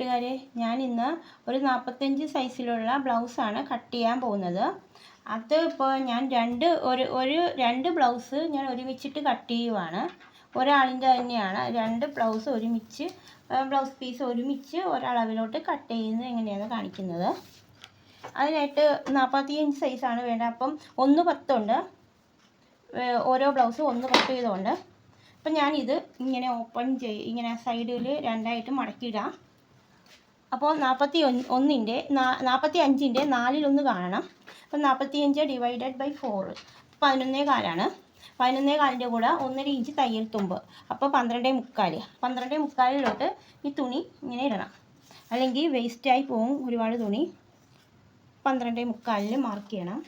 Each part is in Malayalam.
കൂട്ടുകാരെ ഞാൻ ഇന്ന് ഒരു നാൽപ്പത്തഞ്ച് സൈസിലുള്ള ബ്ലൗസാണ് കട്ട് ചെയ്യാൻ പോകുന്നത്. അത് ഇപ്പോൾ ഞാൻ രണ്ട് ഒരു ഒരു രണ്ട് ബ്ലൗസ് ഞാൻ ഒരുമിച്ചിട്ട് കട്ട് ചെയ്യുവാണ്. ഒരാളിന്റെ തന്നെയാണ്. രണ്ട് ബ്ലൗസ് ഒരുമിച്ച് ബ്ലൗസ് പീസ് ഒരുമിച്ച് ഒരളവിലോട്ട് കട്ട് ചെയ്യുന്നത് എങ്ങനെയാണ് കാണിക്കുന്നത്. അതിനായിട്ട് നാൽപ്പത്തിയഞ്ച് സൈസാണ് വേണ്ടത്. അപ്പം ഒന്ന് പത്തുണ്ട്. ഓരോ ബ്ലൗസ് ഒന്ന് പത്ത് വീതമുണ്ട് അപ്പം ഞാനിത് ഇങ്ങനെ ഓപ്പൺ ചെയ് ഇങ്ങനെ സൈഡിൽ രണ്ടായിട്ട് മടക്കിയിടാം. അപ്പോൾ നാൽപ്പത്തി ഒന്ന് ഒന്നിന്റെ നാൽപ്പത്തി അഞ്ചിന്റെ നാലിലൊന്ന് കാണണം. അപ്പം നാൽപ്പത്തി അഞ്ച് ഡിവൈഡഡ് ബൈ ഫോറ് പതിനൊന്നേ കാലാണ്. പതിനൊന്നേ കാലിന്റെ കൂടെ ഒന്നര ഇഞ്ച് തയ്യൽ തുമ്പ്. അപ്പോൾ പന്ത്രണ്ടേ മുക്കാൽ പന്ത്രണ്ടേ മുക്കാലിലോട്ട് ഈ തുണി ഇങ്ങനെ ഇടണം. അല്ലെങ്കിൽ വേസ്റ്റായി പോകും ഒരുപാട് തുണി. പന്ത്രണ്ടേ മുക്കാലിൽ മാർക്ക് ചെയ്യണം.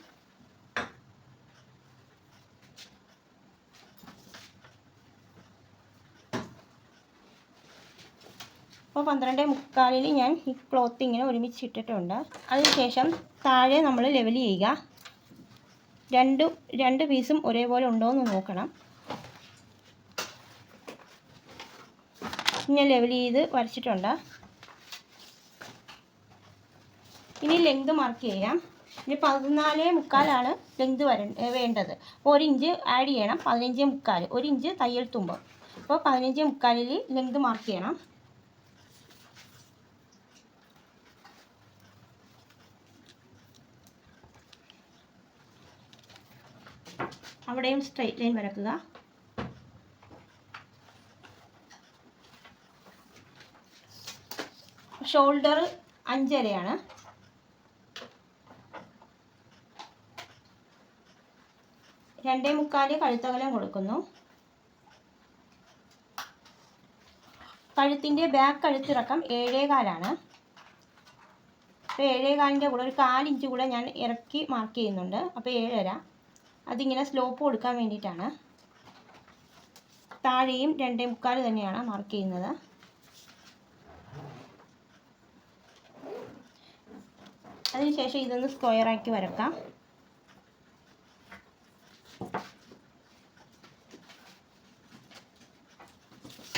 അപ്പോൾ പന്ത്രണ്ടേ മുക്കാലിൽ ഞാൻ ഈ ക്ലോത്ത് ഇങ്ങനെ ഒരുമിച്ച് ഇട്ടിട്ടുണ്ട് അതിനുശേഷം താഴെ നമ്മൾ ലെവൽ ചെയ്യുക. രണ്ട് രണ്ട് പീസും ഒരേപോലെ ഉണ്ടോ എന്ന് നോക്കണം. ഞാൻ ലെവൽ ചെയ്ത് വരച്ചിട്ടുണ്ട്. ഇനി ലെങ്ത് മാർക്ക് ചെയ്യാം. ഇനി പതിനാല് മുക്കാലാണ് ലെങ്ത് വര വേണ്ടത്. അപ്പോൾ ഒരു ഇഞ്ച് ആഡ് ചെയ്യണം. പതിനഞ്ച് മുക്കാൽ ഒരു ഇഞ്ച് തയ്യൽ തുമ്പ്. അപ്പോൾ പതിനഞ്ച് മുക്കാലിൽ ലെങ്ത് മാർക്ക് ചെയ്യണം. അവിടെയും സ്ട്രെയിറ്റ് ലൈൻ വരക്കുക. ഷോൾഡർ അഞ്ചരയാണ് രണ്ടേ മുക്കാൽ കഴുത്തകലം കൊടുക്കുന്നു. കഴുത്തിന്റെ ബാക്ക് കഴുത്തിറക്കം ഏഴേകാലാണ്. അപ്പോൾ ഏഴേകാലിന്റെ കൂടെ ഒരു കാലിഞ്ച് കൂടെ ഞാൻ ഇറക്കി മാർക്ക് ചെയ്യുന്നുണ്ട്. അപ്പോൾ ഏഴര അതിങ്ങനെ സ്ലോപ്പ് കൊടുക്കാൻ വേണ്ടിയിട്ടാണ്. താഴെയും രണ്ടേ മുക്കാൽ തന്നെയാണ് മാർക്ക് ചെയ്യുന്നത്. അതിനുശേഷം ഇതൊന്ന് സ്ക്വയറാക്കി വരക്കാം.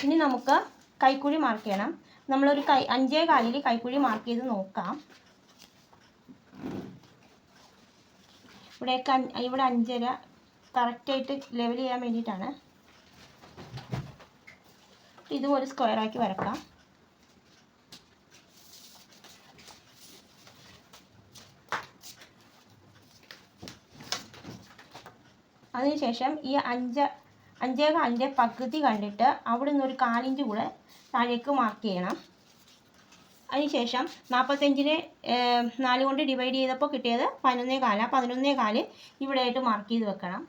ഇനി നമുക്ക് കൈക്കുഴി മാർക്ക് ചെയ്യണം. നമ്മളൊരു കൈ അഞ്ചേ കാലിൽ കൈക്കുഴി മാർക്ക് ചെയ്ത് നോക്കാം. ഇവിടെയൊക്കെ അഞ്ച് ഇവിടെ അഞ്ചര. കറക്റ്റായിട്ട് ലെവൽ ചെയ്യാൻ വേണ്ടിയിട്ടാണ്. ഇതും ഒരു സ്ക്വയറാക്കി വരക്കാം. അതിനുശേഷം ഈ അഞ്ച് അഞ്ചേ കാലിന്റെ പകുതി കണ്ടിട്ട് അവിടെ നിന്ന് ഒരു കാലിഞ്ച് കൂടെ താഴേക്ക് മാർക്ക് ചെയ്യണം. അതിനുശേഷം നാൽപ്പത്തഞ്ചിനെ നാല് കൊണ്ട് ഡിവൈഡ് ചെയ്തപ്പോൾ കിട്ടിയത് പതിനൊന്നേ കാല. പതിനൊന്നേ കാൽ ഇവിടെ ആയിട്ട് മാർക്ക് ചെയ്ത് വെക്കണം.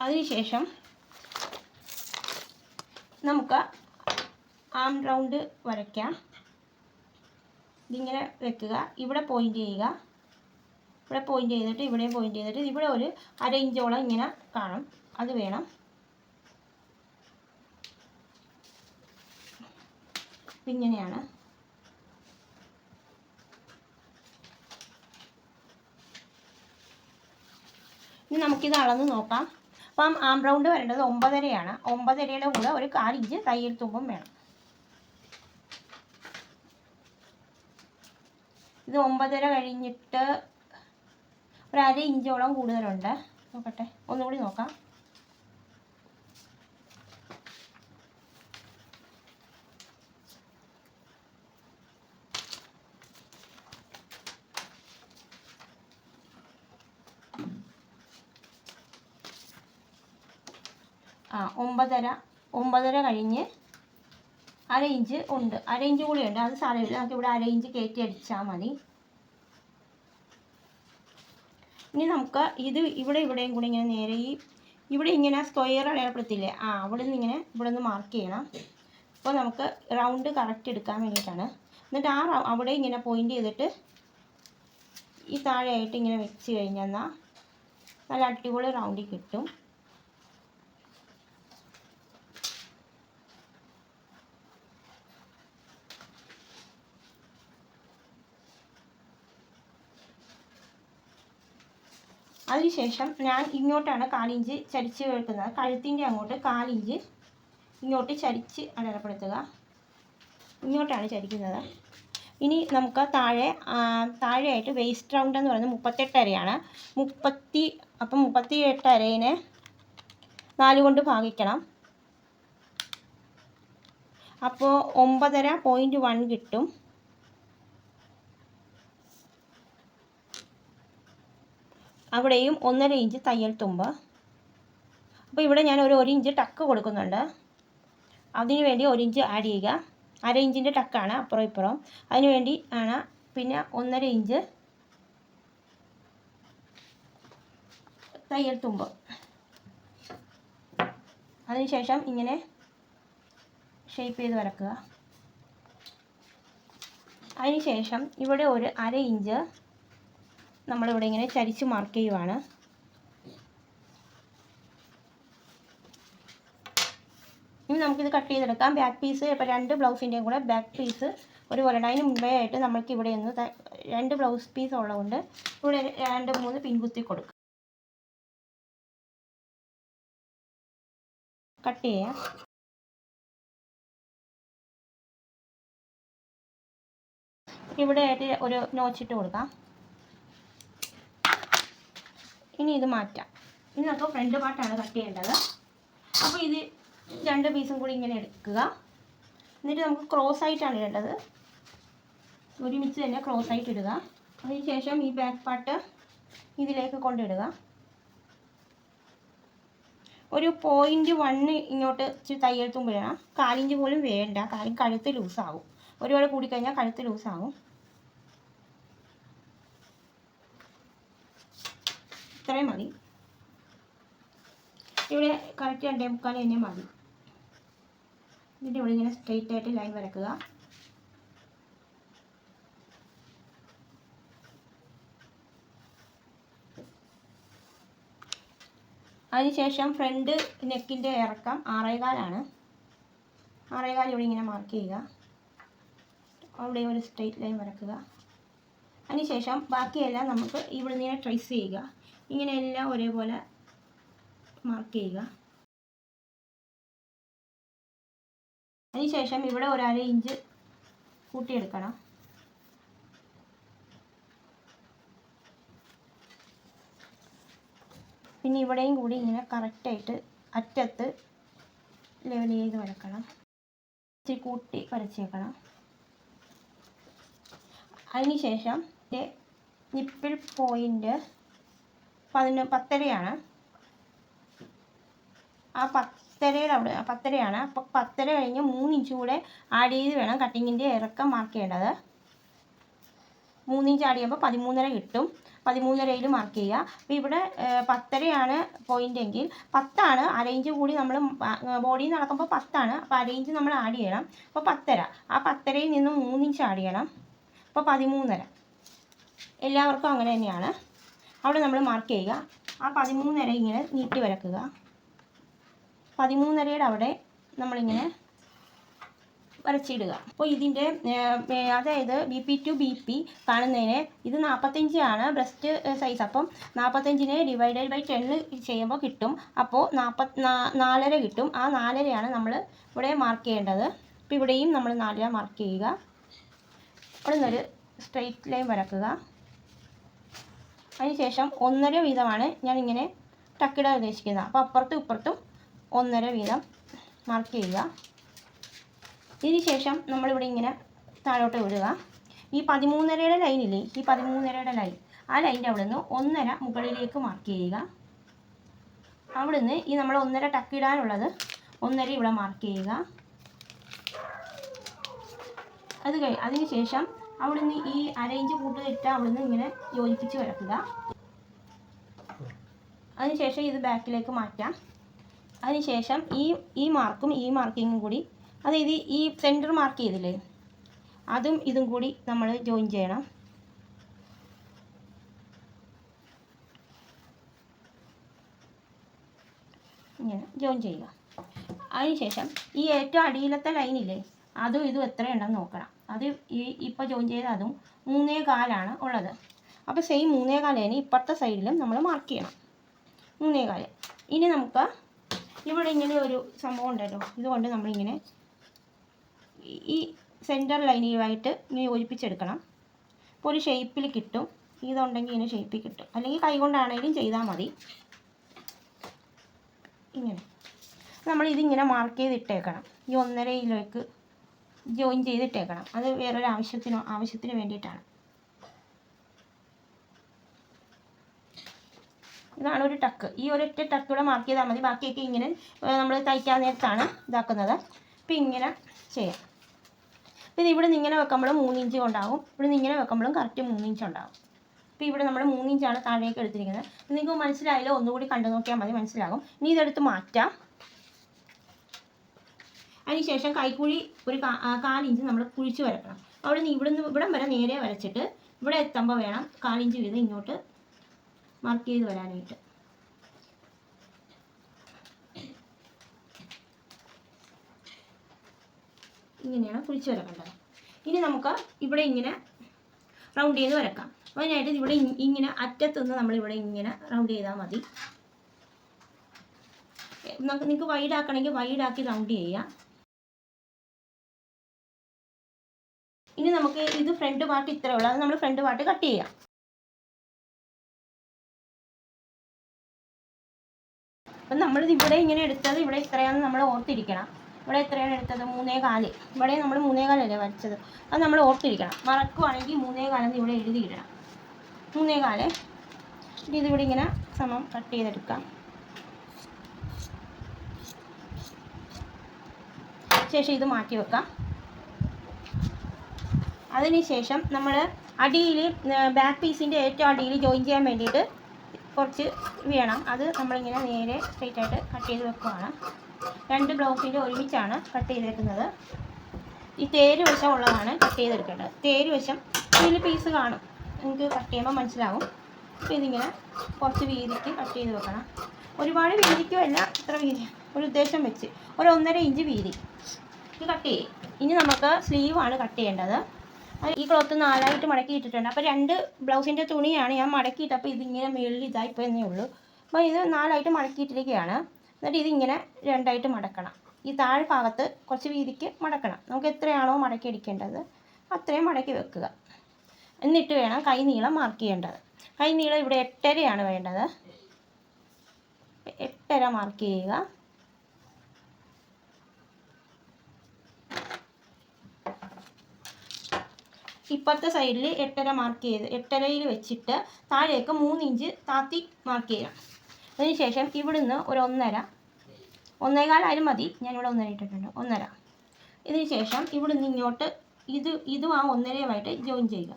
അതിനുശേഷം നമുക്ക് ആം റൗണ്ട് വരയ്ക്കാം. ഇതിങ്ങനെ വെക്കുക. ഇവിടെ പോയിന്റ് ചെയ്യുക. ഇവിടെ പോയിന്റ് ചെയ്തിട്ട് ഇവിടെയും പോയിന്റ് ചെയ്തിട്ട് ഇവിടെ ഒരു അര ഇഞ്ചോളം ഇങ്ങനെ കാണും. അത് വേണം. ഇങ്ങനെയാണ്. ഇനി നമുക്കിത് അളന്ന് നോക്കാം. അപ്പം ആം റൗണ്ട് വരേണ്ടത് ഒമ്പതരയാണ്. ഒമ്പതരയുടെ കൂടെ ഒരു കാൽ ഇഞ്ച് തയ്യൽ തുമ്പും വേണം. ഇത് ഒമ്പതര കഴിഞ്ഞിട്ട് ഒരു അര ഇഞ്ചോളം കൂടുതലുണ്ട്. നോക്കട്ടെ. ഒന്നുകൂടി നോക്കാം ആ ഒമ്പതര ഒമ്പതര കഴിഞ്ഞ് അര ഇഞ്ച് ഉണ്ട്. അര ഇഞ്ച് കൂടി ഉണ്ട്. അത് സാരമില്ല. നമുക്ക് ഇവിടെ അര ഇഞ്ച് കയറ്റി അടിച്ചാൽ മതി. ഇനി നമുക്ക് ഇത് ഇവിടെ ഇവിടെയും കൂടി ഇങ്ങനെ നേരെ ഈ ഇവിടെ ഇങ്ങനെ സ്ക്വയർ അടയാളപ്പെടുത്തില്ലേ? ആ അവിടെ നിന്ന് ഇങ്ങനെ ഇവിടെ നിന്ന് മാർക്ക് ചെയ്യണം. അപ്പോൾ നമുക്ക് റൗണ്ട് കറക്റ്റ് എടുക്കാൻ വേണ്ടിയിട്ടാണ്. എന്നിട്ട് ആ അവിടെ ഇങ്ങനെ പോയിന്റ് ചെയ്തിട്ട് ഈ താഴെയായിട്ട് ഇങ്ങനെ വെച്ച് കഴിഞ്ഞെന്നാൽ നല്ല അടിപൊളി റൗണ്ടിൽ കിട്ടും. അതിനുശേഷം ഞാൻ ഇങ്ങോട്ടാണ് കാലിഞ്ച് ചരിച്ച് വെക്കുന്നത് കഴുത്തിന്റെ അങ്ങോട്ട് കാലിഞ്ച് ഇങ്ങോട്ട് ചരിച്ച് അടയാളപ്പെടുത്തുക. ഇങ്ങോട്ടാണ് ചരിക്കുന്നത്. ഇനി നമുക്ക് താഴെ താഴെയായിട്ട് വേസ്റ്റ് റൗണ്ട് എന്ന് പറയുന്നത് മുപ്പത്തെട്ട് അരയാണ്. മുപ്പത്തി അപ്പം മുപ്പത്തി എട്ട് അരയിനെ നാല് കൊണ്ട് ഭാഗിക്കണം. അപ്പോൾ ഒമ്പതര പോയിന്റ് വൺ കിട്ടും. അവിടെയും ഒന്നര ഇഞ്ച് തയ്യൽ തുമ്പ്. അപ്പോൾ ഇവിടെ ഞാൻ ഒരു ഒരു ഇഞ്ച് ടക്ക് കൊടുക്കുന്നുണ്ട്. അതിനുവേണ്ടി ഒരു ഇഞ്ച് ആഡ് ചെയ്യുക. അര ഇഞ്ചിന്റെ ടക്കാണ് അപ്പുറം ഇപ്പുറം. അതിനു വേണ്ടി ആണ് പിന്നെ ഒന്നര ഇഞ്ച് തയ്യൽ തുമ്പ്. അതിനുശേഷം ഇങ്ങനെ ഷേപ്പ് ചെയ്ത് വരക്കുക. അതിനുശേഷം ഇവിടെ ഒരു അര ഇഞ്ച് നമ്മളിവിടെ ഇങ്ങനെ ചരിച്ച് മാർക്ക് ചെയ്യുവാണ്. ഇനി നമുക്കിത് കട്ട് ചെയ്തെടുക്കാം. ബാക്ക് പീസ് ഇപ്പോൾ രണ്ട് ബ്ലൗസിന്റെയും കൂടെ ബാക്ക് പീസ് ഉണ്ട്. അതിന് മുമ്പേ ആയിട്ട് നമ്മൾക്ക് ഇവിടെ നിന്ന് രണ്ട് ബ്ലൗസ് പീസ് ഉള്ളതുകൊണ്ട് ഇവിടെ രണ്ട് മൂന്ന് പിൻകുത്തി കൊടുക്കുക കട്ട് ചെയ്യാം. ഇവിടെ ആയിട്ട് ഒരു നോച്ചിട്ട് കൊടുക്കാം. ഇനി ഇത് മാറ്റാം. ഇനി ഫ്രണ്ട് പാർട്ടാണ് കട്ട് ചെയ്യേണ്ടത്. അപ്പോൾ ഇത് രണ്ട് പീസും കൂടി ഇങ്ങനെ എടുക്കുക. എന്നിട്ട് നമുക്ക് ക്രോസ് ആയിട്ടാണ് ഇടേണ്ടത്. ഒരുമിച്ച് തന്നെ ക്രോസ് ആയിട്ട് ഇടുക. അതിനുശേഷം ഈ ബാക്ക് പാർട്ട് ഇതിലേക്ക് കൊണ്ടിടുക. ഒരു പോയിന്റ് വണ്ണ് ഇങ്ങോട്ട് ഇടണം കാലിഞ്ച് പോലും വേണ്ട. കാലിന്റെ കഴുത്ത് ലൂസാവും ഒരുപാട് കൂടിക്കഴിഞ്ഞാൽ കഴുത്ത് ലൂസാവും ഇത്രയും മതി. ഇവിടെ കറക്റ്റ് രണ്ടേ മുക്കാൽ തന്നെ മതി. എന്നിട്ട് ഇവിടെ ഇങ്ങനെ സ്ട്രെയിറ്റ് ആയിട്ട് ലൈൻ വരക്കുക. അതിനുശേഷം ഫ്രണ്ട് നെക്കിന്റെ ഇറക്കം ആറേകാലാണ്. ആറേകാൽ ഇവിടെ ഇങ്ങനെ മാർക്ക് ചെയ്യുക. അവിടെ ഒരു സ്ട്രെയിറ്റ് ലൈൻ വരക്കുക. അതിനുശേഷം ബാക്കിയെല്ലാം നമുക്ക് ഇവിടെ നിന്ന് ട്രേസ് ചെയ്യുക. ഇങ്ങനെ എല്ലാം ഒരേപോലെ മാർക്ക് ചെയ്യുക. അതിനുശേഷം ഇവിടെ ഒരു അര ഇഞ്ച് കൂട്ടിയെടുക്കണം. പിന്നെ ഇവിടെയും കൂടി ഇങ്ങനെ കറക്റ്റായിട്ട് അറ്റത്ത് ലെവൽ ചെയ്ത് വരക്കണം. ഇച്ചിരി കൂട്ടി വരച്ചേക്കണം. അതിനുശേഷം നിപ്പിൾ പോയിന്റ് പതിനൊ പത്തരയാണ്. ആ പത്തരയുടെ അവിടെ പത്തരയാണ്. അപ്പോൾ പത്തര കഴിഞ്ഞ് മൂന്ന് ഇഞ്ച് കൂടെ ആഡ് ചെയ്ത് വേണം കട്ടിങ്ങിന്റെ ഇറക്കം മാർക്ക് ചെയ്യേണ്ടത്. മൂന്ന് ഇഞ്ച് ആഡ് ചെയ്യുമ്പോൾ പതിമൂന്നര കിട്ടും. പതിമൂന്നരയിൽ മാർക്ക് ചെയ്യുക. അപ്പോൾ ഇവിടെ പത്തരയാണ് പോയിന്റ് എങ്കിൽ പത്താണ് അരയിഞ്ച് കൂടി നമ്മൾ ബോഡിയിൽ നടക്കുമ്പോൾ പത്താണ്. അപ്പോൾ അരയിഞ്ച് നമ്മൾ ആഡ് ചെയ്യണം. അപ്പോൾ പത്തര. ആ പത്തരയിൽ നിന്ന് മൂന്ന് ഇഞ്ച് ആഡ് ചെയ്യണം. അപ്പോൾ പതിമൂന്നര. എല്ലാവർക്കും അങ്ങനെ തന്നെയാണ്. അവിടെ നമ്മൾ മാർക്ക് ചെയ്യുക. ആ പതിമൂന്നര ഇങ്ങനെ നീട്ടി വരക്കുക. പതിമൂന്നരയുടെ അവിടെ നമ്മളിങ്ങനെ വരച്ചിടുക. അപ്പോൾ ഇതിന്റെ അതായത് B P to B P കാണുന്നതിന് ഇത് ആണ് ബ്രസ്റ്റ് സൈസ് അപ്പം നാൽപ്പത്തഞ്ചിനെ ഡിവൈഡഡ് ബൈ ടെന്ന് ചെയ്യുമ്പോൾ കിട്ടും. അപ്പോൾ നാൽപ്പത് നാലര കിട്ടും. ആ നാലരയാണ് നമ്മൾ ഇവിടെ മാർക്ക് ചെയ്യേണ്ടത്. അപ്പോൾ ഇവിടെയും നമ്മൾ നാലര മാർക്ക് ചെയ്യുക. അവിടെ നിന്നൊരു സ്ട്രെയിറ്റ് ലൈൻ വരക്കുക. അതിനുശേഷം ഒന്നര വീതമാണ് ഞാൻ ഇങ്ങനെ ടക്കിടാൻ ഉദ്ദേശിക്കുന്നത്. അപ്പോൾ അപ്പുറത്തും ഇപ്പുറത്തും ഒന്നര വീതം മാർക്ക് ചെയ്യുക. ഇതിനുശേഷം നമ്മളിവിടെ ഇങ്ങനെ താഴോട്ട് വിടുക. ഈ പതിമൂന്നരയുടെ ലൈനില്ലേ ഈ പതിമൂന്നരയുടെ ലൈൻ ആ ലൈന്റെ അവിടെ നിന്ന് ഒന്നര മുകളിലേക്ക് മാർക്ക് ചെയ്യുക. അവിടുന്ന് ഈ നമ്മൾ ഒന്നര ടക്കിടാനുള്ളത് ഒന്നര ഇവിടെ മാർക്ക് ചെയ്യുക. അത് കഴി അതിന് ശേഷം അവിടുന്ന് ഈ അരയിഞ്ച് അവിടെ അവിടുന്ന് ഇങ്ങനെ യോജിപ്പിച്ച് കിടക്കുക. അതിനുശേഷം ഇത് ബാക്കിലേക്ക് മാറ്റാം. അതിനുശേഷം ഈ ഈ മാർക്കും ഈ മാർക്കിങ്ങും കൂടി അതായത് ഈ സെന്റർ മാർക്ക് ചെയ്തില്ലേ അതും ഇതും കൂടി നമ്മൾ ജോയിൻ ചെയ്യണം. ഇങ്ങനെ ജോയിൻ ചെയ്യുക. അതിനുശേഷം ഈ ഏറ്റവും അടിയിലത്തെ ലൈനില്ലേ അതും ഇതും എത്രയുണ്ടെന്ന് നോക്കണം. അത് ഈ ഇപ്പോൾ ജോയിൻ ചെയ്ത അതും മൂന്നേ കാലാണ് ഉള്ളത്. അപ്പോൾ സെയിം മൂന്നേ കാലേന് ഇപ്പുറത്തെ സൈഡിലും നമ്മൾ മാർക്ക് ചെയ്യണം. മൂന്നേ കാൽ. ഇനി നമുക്ക് ഇവിടെ ഇങ്ങനെ ഒരു സംഭവം ഉണ്ടല്ലോ. ഇതുകൊണ്ട് നമ്മളിങ്ങനെ ഈ- സെന്റർ ലൈനുമായിട്ട് ഇങ്ങനെ യോജിപ്പിച്ചെടുക്കണം. അപ്പോൾ ഒരു ഷേപ്പിൽ കിട്ടും. ഇതുണ്ടെങ്കിൽ ഇങ്ങനെ ഷേപ്പിൽ കിട്ടും. അല്ലെങ്കിൽ കൈ കൊണ്ടാണെങ്കിലും ചെയ്താൽ മതി. ഇങ്ങനെ. നമ്മൾ ഇതിങ്ങനെ മാർക്ക് ചെയ്തിട്ടേക്കണം. ഈ ഒന്നരയിലേക്ക് ജോയിൻ ചെയ്തിട്ടേക്കണം. അത് വേറൊരു ആവശ്യത്തിനോ ആവശ്യത്തിന് വേണ്ടിയിട്ടാണ്. ഇതാണ് ഒരു ടക്ക് ഈ ഒരൊറ്റ ടക്ക് കൂടെ മാർക്ക് ചെയ്താൽ മതി. ബാക്കിയൊക്കെ ഇങ്ങനെ നമ്മൾ തയ്ക്കാൻ നേരത്താണ് ഇതാക്കുന്നത്. അപ്പം ഇങ്ങനെ ചെയ്യാം. അപ്പം ഇത് ഇവിടെ നിന്ന് ഇങ്ങനെ വെക്കുമ്പോഴും മൂന്നിഞ്ച് ഉണ്ടാവും ഇവിടെ നിന്ന് ഇങ്ങനെ വെക്കുമ്പോഴും കറക്റ്റ് മൂന്നിഞ്ച് ഉണ്ടാവും. അപ്പോൾ ഇവിടെ നമ്മൾ മൂന്നിഞ്ചാണ് താഴേക്ക് എടുത്തിരിക്കുന്നത്. നിങ്ങൾക്ക് മനസ്സിലായില്ല ഒന്നുകൂടി കണ്ടു നോക്കിയാൽ മതി മനസ്സിലാകും. ഇനി ഇതെടുത്ത് മാറ്റാം. അതിനുശേഷം കൈക്കുഴി ഒരു കാലിഞ്ച് നമ്മൾ കുഴിച്ച് വരക്കണം. അവിടെ നിന്ന് ഇവിടെ നിന്ന് ഇവിടം വരെ നേരെ വരച്ചിട്ട് ഇവിടെ എത്തുമ്പോൾ വേണം കാലിഞ്ച് വീതം ഇങ്ങോട്ട് മാർക്ക് ചെയ്ത് വരാനായിട്ട്. ഇങ്ങനെയാണ് കുഴിച്ച് വരക്കേണ്ടത്. ഇനി നമുക്ക് ഇവിടെ ഇങ്ങനെ റൗണ്ട് ചെയ്ത് വരക്കാം. അതിനായിട്ട് ഇവിടെ ഇങ്ങനെ അറ്റത്തുനിന്ന് നമ്മളിവിടെ ഇങ്ങനെ റൗണ്ട് ചെയ്താൽ മതി. നമുക്ക് നിങ്ങൾക്ക് വൈഡ് ആക്കണമെങ്കിൽ വൈഡ് ആക്കി റൗണ്ട് ചെയ്യാം ഇനി നമുക്ക് ഇത് ഫ്രണ്ട് പാർട്ട് ഇത്രയേ ഉള്ളൂ. അത് നമ്മൾ ഫ്രണ്ട് പാർട്ട് കട്ട് ചെയ്യാം. അപ്പം നമ്മളിത് ഇവിടെ ഇങ്ങനെ എടുത്തത് ഇവിടെ ഇത്രയാണെന്ന് നമ്മൾ ഓർത്തിരിക്കണം. ഇവിടെ എത്രയാണ് എടുത്തത്? മൂന്നേ കാൽ. ഇവിടെ നമ്മൾ മൂന്നേ കാലല്ലേ വരച്ചത്. അത് നമ്മൾ ഓർത്തിരിക്കണം. മറക്കുവാണെങ്കിൽ മൂന്നേ കാലെന്ന് ഇവിടെ എഴുതിയിടണം. മൂന്നേ കാൽ. ഇതിവിടെ ഇങ്ങനെ സമം കട്ട് ചെയ്തെടുക്കാം. ശേഷം ഇത് മാറ്റി വെക്കാം. അതിനുശേഷം നമ്മൾ അടിയിൽ ബാക്ക് പീസിന്റെ ഏറ്റവും അടിയിൽ ജോയിൻ ചെയ്യാൻ വേണ്ടിയിട്ട് കുറച്ച് വേണം. അത് നമ്മളിങ്ങനെ നേരെ സ്ട്രെയിറ്റ് ആയിട്ട് കട്ട് ചെയ്ത് വെക്കുകയാണ് രണ്ട് ബ്ലൗസിന്റെ ഒരുമിച്ചാണ് കട്ട് ചെയ്തേക്കുന്നത് ഈ തേര് വശം ഉള്ളതാണ് കട്ട് ചെയ്തെടുക്കേണ്ടത്. തേര് വശം ഇതിൽ പീസ് കാണും. നിങ്ങൾക്ക് കട്ട് ചെയ്യുമ്പോൾ മനസ്സിലാവും. അപ്പോൾ ഇതിങ്ങനെ കുറച്ച് വീതിക്ക് കട്ട് ചെയ്ത് വെക്കണം. ഒരുപാട് വീതിക്കുമല്ല ഇത്ര വീതി. ഒരു ഉദ്ദേശം വെച്ച്. ഒരു ഒന്നര ഇഞ്ച് വീതി. ഇത് കട്ട് ചെയ്യും. ഇനി നമുക്ക് സ്ലീവാണ് കട്ട് ചെയ്യേണ്ടത്. ഈ ക്ലോത്ത് നാലായിട്ട് മടക്കി ഇട്ടിട്ടുണ്ട്. അപ്പോൾ രണ്ട് ബ്ലൗസിന്റെ തുണിയാണ് ഞാൻ മടക്കിയിട്ട് അപ്പോൾ ഇതിങ്ങനെ മുകളിൽ ഇതായിപ്പോയെന്നേ ഉള്ളൂ. അപ്പോൾ ഇത് നാലായിട്ട് മടക്കിയിട്ടിരിക്കുകയാണ്. എന്നിട്ട് ഇതിങ്ങനെ രണ്ടായിട്ട് മടക്കണം. ഈ താഴെ ഭാഗത്ത് കുറച്ച് വീതിക്ക് മടക്കണം. നമുക്ക് എത്രയാണോ മടക്കി അടിക്കേണ്ടത് അത്രയും മടക്കി വെക്കുക. എന്നിട്ട് വേണം കൈ നീളം മാർക്ക് ചെയ്യേണ്ടത്. കൈ നീളം ഇവിടെ എട്ടരയാണ് വേണ്ടത്. എട്ടര മാർക്ക് ചെയ്യുക. ഇപ്പുറത്തെ സൈഡിൽ എട്ടര മാർക്ക് ചെയ്ത് എട്ടരയിൽ വെച്ചിട്ട് താഴേക്ക് മൂന്ന് ഇഞ്ച് താത്തി മാർക്ക് ചെയ്യണം. അതിനുശേഷം ഇവിടുന്ന് ഒരു ഒന്നര. ഒന്നേകാലായാലും മതി. ഞാനിവിടെ ഒന്നര ഇട്ടിട്ടുണ്ട്. ഒന്നര. ഇതിന് ശേഷം ഇവിടുന്ന് ഇങ്ങോട്ട് ഇത് ഇതും ആ ഒന്നരയുമായിട്ട് ജോയിൻ ചെയ്യുക.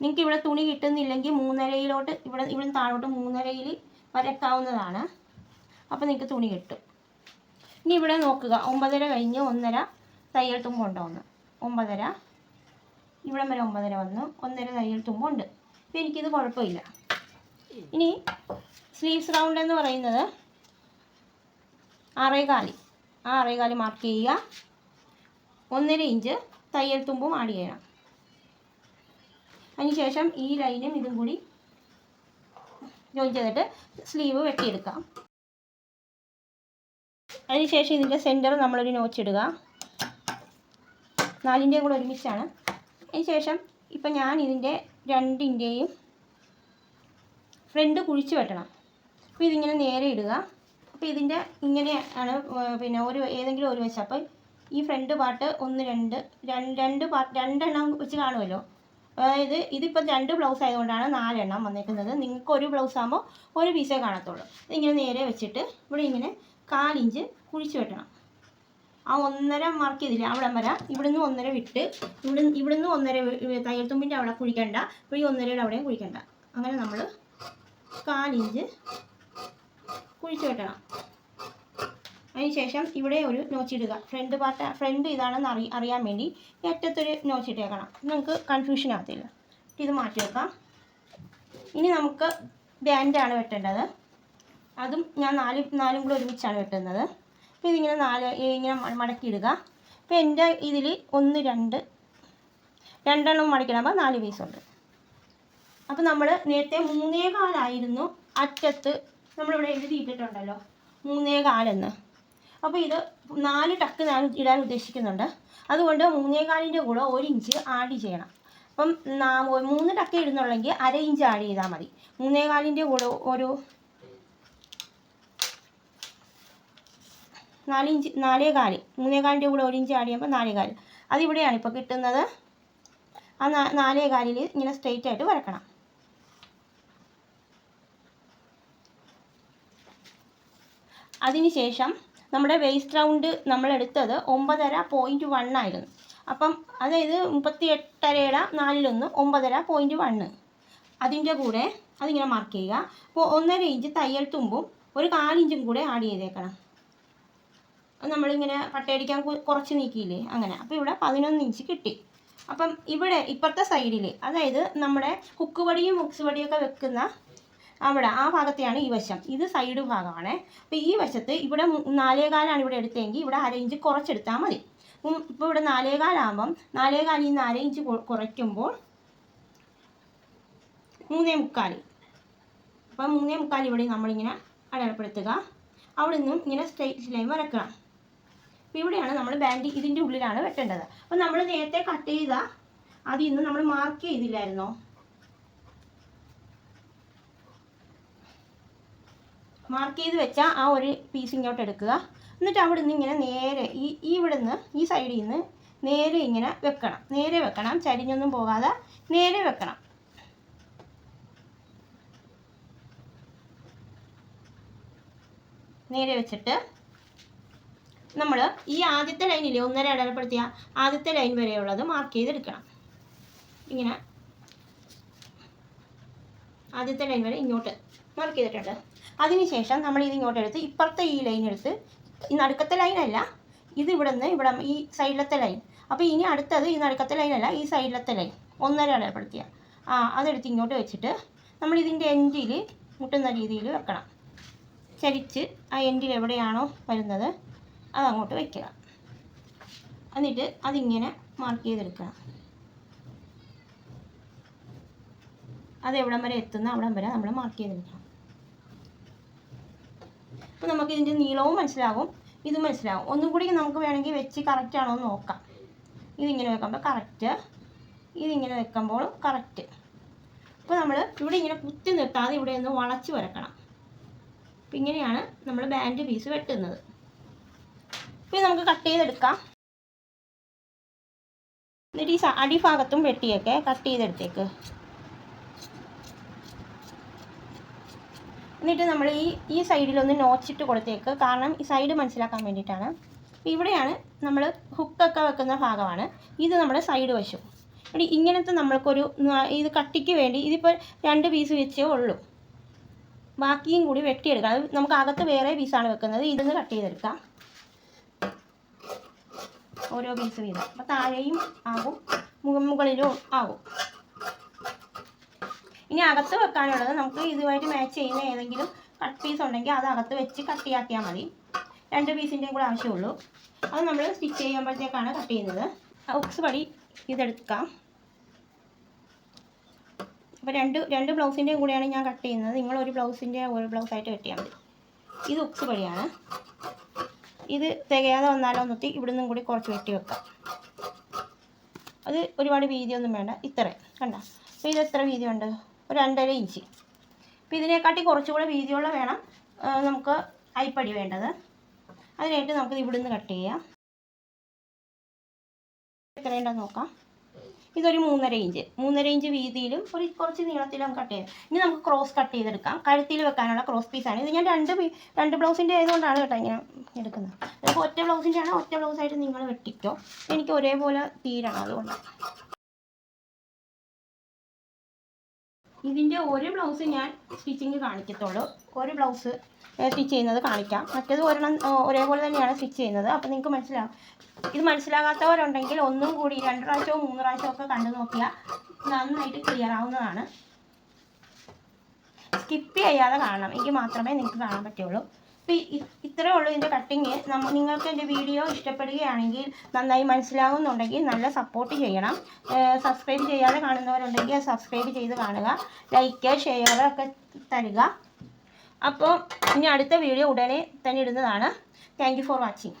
നിങ്ങൾക്ക് ഇവിടെ തുണി കിട്ടുന്നില്ലെങ്കിൽ മൂന്നരയിലോട്ട് ഇവിടെ ഇവിടുന്ന് താഴോട്ട് മൂന്നരയിൽ വരക്കാവുന്നതാണ്. അപ്പോൾ നിങ്ങൾക്ക് തുണി കിട്ടും. ഇനി ഇവിടെ നോക്കുക. ഒമ്പതര കഴിഞ്ഞ് ഒന്നര തയ്യൽ തുമ്പ് ഉണ്ടോന്ന് ഒമ്പതര. ഇവിടം വരെ ഒമ്പതര വന്നു. ഒന്നര തയ്യൽ തുമ്പുണ്ട്. അപ്പോൾ എനിക്കിത് കുഴപ്പമില്ല. ഇനി സ്ലീവ്സ് റൗണ്ട് എന്ന് പറയുന്നത് ആറേകാലി ആ ആറേകാലി മാർക്ക് ചെയ്യുക. ഒന്നര ഇഞ്ച് തയ്യൽ തുമ്പും ആഡ് ചെയ്യണം. അതിനുശേഷം ഈ ലൈനും ഇതും കൂടി ജോയിൻ ചെയ്തിട്ട് സ്ലീവ് വെട്ടിയെടുക്കാം. അതിനുശേഷം ഇതിന്റെ സെന്റർ നമ്മളൊരു നോച്ചിടുക നാലിന്റെയും കൂടെ ഒരുമിച്ചാണ്. അതിനുശേഷം ഇപ്പം ഞാൻ ഇതിന്റെ രണ്ടിന്റെയും ഫ്രണ്ട് കുഴിച്ച് വെട്ടണം. അപ്പോൾ ഇതിങ്ങനെ നേരെ ഇടുക. അപ്പോൾ ഇതിന്റെ ഇങ്ങനെയാണ് പിന്നെ ഒരു ഏതെങ്കിലും ഒരു വശം. അപ്പോൾ ഈ ഫ്രണ്ട് പാർട്ട് ഒന്ന് രണ്ട് രണ്ട് രണ്ട് പാർട്ട് രണ്ടെണ്ണം വെച്ച് കാണുമല്ലോ. അതായത് ഇതിപ്പോൾ രണ്ട് ബ്ലൗസ് ആയതുകൊണ്ടാണ് നാലെണ്ണം വന്നേക്കുന്നത്. നിങ്ങൾക്ക് ഒരു ബ്ലൗസ് ആകുമ്പോൾ ഒരു പീസേ കാണത്തുള്ളൂ. ഇതിങ്ങനെ നേരെ വെച്ചിട്ട് ഇവിടെ ഇങ്ങനെ കാലിഞ്ച് കുഴിച്ച് വെട്ടണം. ആ ഒന്നര മാർക്ക് ചെയ്തില്ലേ? അവിടെ വരെ ഇവിടുന്ന് ഒന്നര വിട്ട് ഇവിടെ ഇവിടുന്ന് ഒന്നര തയ്യൽ തുമ്പിന്റെ അവിടെ കുഴിക്കണ്ട. അപ്പോൾ ഈ ഒന്നരയുടെ അവിടെയും കുഴിക്കണ്ട. അങ്ങനെ നമ്മൾ കാലിഞ്ച് കുഴിച്ചു വെട്ടണം. അതിനുശേഷം ഇവിടെ ഒരു നോച്ചിടുക ഫ്രണ്ട് പാർട്ട് ഫ്രണ്ട് ഇതാണെന്ന് അറി അറിയാൻ വേണ്ടി ഈ അറ്റത്തൊരു നോച്ചിട്ടേക്കണം നിങ്ങൾക്ക് കൺഫ്യൂഷൻ ആകത്തില്ല ഇത് മാറ്റി വെക്കാം. ഇനി നമുക്ക് ബാൻഡാണ് വെട്ടേണ്ടത്. അതും ഞാൻ നാല് നാലും കൂടെ ഒരുമിച്ചാണ് വെട്ടുന്നത്. അപ്പോൾ ഇതിങ്ങനെ നാല് ഇങ്ങനെ മടക്കി മടക്കിയിടുക. അപ്പോൾ എന്റെ ഇതിൽ ഒന്ന് രണ്ട് രണ്ടെണ്ണം മടക്കിടുമ്പോൾ നാല് പീസുണ്ട് അപ്പോൾ നമ്മൾ നേരത്തെ മൂന്നേ കാലായിരുന്നു അറ്റത്ത് നമ്മളിവിടെ എഴുതിയിട്ടിട്ടുണ്ടല്ലോ. മൂന്നേ കാലെന്ന്. അപ്പോൾ ഇത് നാല് ടക്ക് ഞാൻ ഇടാൻ ഉദ്ദേശിക്കുന്നുണ്ട്. അതുകൊണ്ട് മൂന്നേ കാലിന്റെ കൂടെ ഒരു ഇഞ്ച് ആഡ് ചെയ്യണം. അപ്പം മൂന്ന് ടക്ക് ഇടുന്നുള്ളെങ്കിൽ അര ഇഞ്ച് ആഡ് ചെയ്താൽ മതി. മൂന്നേ കാലിന്റെ കൂടെ ഒരു നാലിഞ്ച് മൂന്നേ മൂന്നേകാലിന്റെ കൂടെ ഒരു ഇഞ്ച് ആഡ് ചെയ്യുമ്പോൾ നാലേകാൽ. അതിവിടെയാണ് ഇപ്പോൾ കിട്ടുന്നത്. ആ നാ- നാലേകാലിൽ ഇങ്ങനെ സ്ട്രെയിറ്റ് ആയിട്ട് വരക്കണം. അതിനുശേഷം നമ്മുടെ വേസ്റ്റ് റൗണ്ട് നമ്മൾ എടുത്തത് ഒമ്പതര പോയിന്റ് വൺ ആയിരുന്നു. അപ്പം അതായത് മുപ്പത്തി എട്ടരയുടെ നാലിലൊന്ന് ഒമ്പതര പോയിന്റ് വണ്ണ് അതിന്റെ കൂടെ അതിങ്ങനെ മാർക്ക് ചെയ്യുക. അപ്പോൾ ഒന്നര ഇഞ്ച് തയ്യൽ തുമ്പും ഒരു കാലിഞ്ചും കൂടെ ആഡ് ചെയ്തേക്കണം. നമ്മളിങ്ങനെ പട്ടയടിക്കാൻ കുറച്ച് നീക്കിയില്ലേ അങ്ങനെ. അപ്പോൾ ഇവിടെ പതിനൊന്ന് ഇഞ്ച് കിട്ടി. അപ്പം ഇവിടെ ഇപ്പുറത്തെ സൈഡിൽ അതായത് നമ്മുടെ ഹുക്ക് വടിയും ഹുക്സ് വടിയൊക്കെ വെക്കുന്ന അവിടെ ആ ഭാഗത്തെയാണ് ഈ വശം. ഇത് സൈഡ് ഭാഗമാണ്. അപ്പോൾ ഈ വശത്ത് ഇവിടെ നാലേകാലാണ് ഇവിടെ എടുത്തതെങ്കിൽ ഇവിടെ അര ഇഞ്ച് കുറച്ചെടുത്താൽ മതി. ഇപ്പോൾ ഇവിടെ നാലേകാലാകുമ്പം നാലേകാലിൽ നിന്ന് അര ഇഞ്ച് കുറയ്ക്കുമ്പോൾ മൂന്നേ മുക്കാൽ. അപ്പം മൂന്നേ മുക്കാൽ ഇവിടെ നമ്മളിങ്ങനെ അടയാളപ്പെടുത്തുക. അവിടെ നിന്നും ഇങ്ങനെ സ്ട്രെയിറ്റ് ലൈൻ വരക്കണം അപ്പോൾ ഇവിടെയാണ് നമ്മൾ ബാൻഡ് ഇതിന്റെ ഉള്ളിലാണ് വെട്ടേണ്ടത്. അപ്പോൾ നമ്മൾ നേരത്തെ കട്ട് ചെയ്ത അത് നിന്ന് നമ്മൾ മാർക്ക് ചെയ്തില്ലായിരുന്നോ? മാർക്ക് ചെയ്ത് വെച്ച ആ ഒരു പീസ് ഇങ്ങോട്ട് എടുക്കുക. എന്നിട്ട് അവിടെ നിന്ന് ഇങ്ങനെ നേരെ ഈ ഇവിടെ നിന്ന് ഈ സൈഡിൽ നിന്ന് നേരെ ഇങ്ങനെ വെക്കണം. നേരെ വെക്കണം ചരിഞ്ഞൊന്നും പോകാതെ നേരെ വെക്കണം. നേരെ വെച്ചിട്ട് നമ്മൾ ഈ ആദ്യത്തെ ലൈനിലെ ഒന്നര അടയാളപ്പെടുത്തിയ ആദ്യത്തെ ലൈൻ വരെയുള്ളത് മാർക്ക് ചെയ്തെടുക്കണം. ഇങ്ങനെ. ആദ്യത്തെ ലൈൻ വരെ ഇങ്ങോട്ട് മാർക്ക് ചെയ്തിട്ടുണ്ട്. അതിനുശേഷം നമ്മൾ ഇത് ഇങ്ങോട്ട് എടുത്ത് ഇപ്പുറത്തെ ഈ ലൈൻ എടുത്ത് ഈ നടുക്കത്തെ ലൈനല്ല ഇത് ഇവിടെ നിന്ന് ഇവിടെ ഈ സൈഡിലത്തെ ലൈൻ അപ്പോൾ ഇനി അടുത്തത് ഈ നടുക്കത്തെ ലൈനല്ല ഈ സൈഡിലത്തെ ലൈൻ ഒന്നര അടയാളപ്പെടുത്തിയ. ആ അതെടുത്ത് ഇങ്ങോട്ട് വെച്ചിട്ട് നമ്മൾ ഇതിന്റെ എൻഡിൽ മുട്ടുന്ന രീതിയിൽ വെക്കണം. ചരിച്ച് ആ എൻഡിൽ എവിടെയാണോ വരുന്നത്? അത് അങ്ങോട്ട് വയ്ക്കുക എന്നിട്ട് അതിങ്ങനെ മാർക്ക് ചെയ്തെടുക്കണം. അത് എവിടം വരെ എത്തുന്ന അവിടം വരെ നമ്മൾ മാർക്ക് ചെയ്തെടുക്കണം. അപ്പോൾ നമുക്ക് ഇതിന്റെ നീളവും മനസ്സിലാവും ഇത് മനസ്സിലാവും. ഒന്നും കൂടി നമുക്ക് വേണമെങ്കിൽ വെച്ച് കറക്റ്റ് ആണോ എന്ന് നോക്കാം. ഇതിങ്ങനെ വെക്കുമ്പോൾ കറക്റ്റ് ഇതിങ്ങനെ വെക്കുമ്പോൾ കറക്റ്റ് അപ്പോൾ നമ്മൾ ഇവിടെ ഇങ്ങനെ കുത്തി നിർത്താതെ ഇവിടെ ഒന്ന് വളച്ച് വരക്കണം. അപ്പം ഇങ്ങനെയാണ് നമ്മൾ ബാൻഡ് പീസ് വെട്ടുന്നത്. ഇപ്പം നമുക്ക് കട്ട് ചെയ്തെടുക്കാം. എന്നിട്ട് ഈ അടിഭാഗത്തും വെട്ടിയൊക്കെ. കട്ട് ചെയ്തെടുത്തേക്ക്. എന്നിട്ട് നമ്മൾ ഈ ഈ സൈഡിലൊന്ന് നോച്ചിട്ട് കൊടുത്തേക്ക്. കാരണം ഈ സൈഡ് മനസ്സിലാക്കാൻ വേണ്ടിയിട്ടാണ്. ഇവിടെയാണ് നമ്മൾ ഹുക്കൊക്കെ വെക്കുന്ന ഭാഗമാണ്. ഇത് നമ്മുടെ സൈഡ് വശം. അപ്പം ഇങ്ങനത്തെ നമ്മൾക്കൊരു ഇത് കട്ടിക്ക് വേണ്ടി ഇതിപ്പോൾ രണ്ട് പീസ് വെച്ചേ ഉള്ളൂ. ബാക്കിയും കൂടി വെട്ടിയെടുക്കാം. അത് നമുക്ക് അകത്ത് വേറെ പീസാണ് വെക്കുന്നത്. ഇതൊന്ന് കട്ട് ചെയ്തെടുക്കാം. ഓരോ പീസ് വീതം അപ്പോൾ താഴെയും ആകും മുകളിലും ആകും. ഇനി അകത്ത് വെക്കാനുള്ളത് നമുക്ക് ഇതുമായിട്ട് മാച്ച് ചെയ്യുന്ന ഏതെങ്കിലും കട്ട് പീസ് ഉണ്ടെങ്കിൽ അത് അകത്ത് വെച്ച് കട്ടിയാക്കിയാൽ മതി. രണ്ട് പീസിന്റെയും കൂടെ ആവശ്യമുള്ളൂ. അത് നമ്മൾ സ്റ്റിച്ച് ചെയ്യുമ്പോഴത്തേക്കാണ് കട്ട് ചെയ്യുന്നത്. ഉക്സ് പടി ഇതെടുക്കാം. അപ്പോൾ രണ്ട് രണ്ട് ബ്ലൗസിന്റെയും കൂടെയാണ് ഞാൻ കട്ട് ചെയ്യുന്നത്. നിങ്ങൾ ഒരു ബ്ലൗസിന്റെ ഒരു ബ്ലൗസായിട്ട് കട്ട് ചെയ്യാൻ മതി. ഇത് ഉക്സ് പടിയാണ്. ഇത് തികയാതെ വന്നാലോ നിർത്തി ഇവിടുന്നും കൂടി കുറച്ച് വെട്ടി വെക്കാം. അത് ഒരുപാട് വീതിയൊന്നും വേണ്ട. ഇത്രയും. കണ്ട? അപ്പോൾ ഇത് എത്ര വീതിയുണ്ട് ഒരു രണ്ടര ഇഞ്ച്. അപ്പോൾ ഇതിനെക്കാട്ടി കുറച്ചുകൂടെ വീതിയുള്ള വേണം നമുക്ക് അരിപ്പടി വേണ്ടത്. അതിനായിട്ട് നമുക്ക് ഇവിടുന്ന് കട്ട് ചെയ്യാം. എത്രയുണ്ടെന്ന് നോക്കാം. ഇതൊരു മൂന്നര ഇഞ്ച് മൂന്നര ഇഞ്ച് വീതിയിലും ഒരു കുറച്ച് നീളത്തിലും കട്ട് ചെയ്യാം. ഇനി നമുക്ക് ക്രോസ് കട്ട് ചെയ്തെടുക്കാം. കഴുത്തിൽ വെക്കാനുള്ള ക്രോസ് പീസാണ് ഇത് ഞാൻ രണ്ട് രണ്ട് ബ്ലൗസിന്റെ ആയതുകൊണ്ടാണ് കേട്ടോ ഇങ്ങനെ എടുക്കുന്നത്. ഇപ്പോൾ ഒറ്റ ബ്ലൗസിന്റെ ആണ്? ഒറ്റ ബ്ലൗസായിട്ട് നിങ്ങൾ വെട്ടിക്കോ. എനിക്ക് ഒരേപോലെ തീരണം അതുകൊണ്ടാണ് ഇതിന്റെ ഒരു ബ്ലൗസ് ഞാൻ സ്റ്റിച്ചിങ് കാണിക്കത്തുള്ളൂ. ഒരു ബ്ലൗസ് സ്റ്റിച്ച് ചെയ്യുന്നത് കാണിക്കാം. മറ്റേത് ഒരെണ്ണം ഒരേപോലെ തന്നെയാണ് സ്റ്റിച്ച് ചെയ്യുന്നത്. അപ്പോൾ നിങ്ങൾക്ക് മനസ്സിലാവും ഇത് മനസ്സിലാകാത്തവരുണ്ടെങ്കിൽ ഒന്നും കൂടി രണ്ട് പ്രാവശ്യമോ മൂന്ന് പ്രാവശ്യമോ ഒക്കെ കണ്ടു നോക്കിയാൽ നന്നായിട്ട് ക്ലിയർ ആവുന്നതാണ്. സ്കിപ്പ് ചെയ്യാതെ കാണണം. എങ്കിൽ മാത്രമേ നിങ്ങൾക്ക് കാണാൻ പറ്റുള്ളൂ. അപ്പോൾ ഇത്രയേ ഉള്ളൂ ഇതിന്റെ കട്ടിങ് നിങ്ങൾക്ക് എന്റെ വീഡിയോ ഇഷ്ടപ്പെടുകയാണെങ്കിൽ നന്നായി മനസ്സിലാകുന്നുണ്ടെങ്കിൽ നല്ല സപ്പോർട്ട് ചെയ്യണം. സബ്സ്ക്രൈബ് ചെയ്യാതെ കാണുന്നവരുണ്ടെങ്കിൽ സബ്സ്ക്രൈബ് ചെയ്ത് കാണുക. ലൈക്ക് ഷെയർ ഒക്കെ തരിക. അപ്പോൾ ഇനി അടുത്ത വീഡിയോ ഉടനെ തന്നെ ഇടുന്നതാണ്. Thank for watching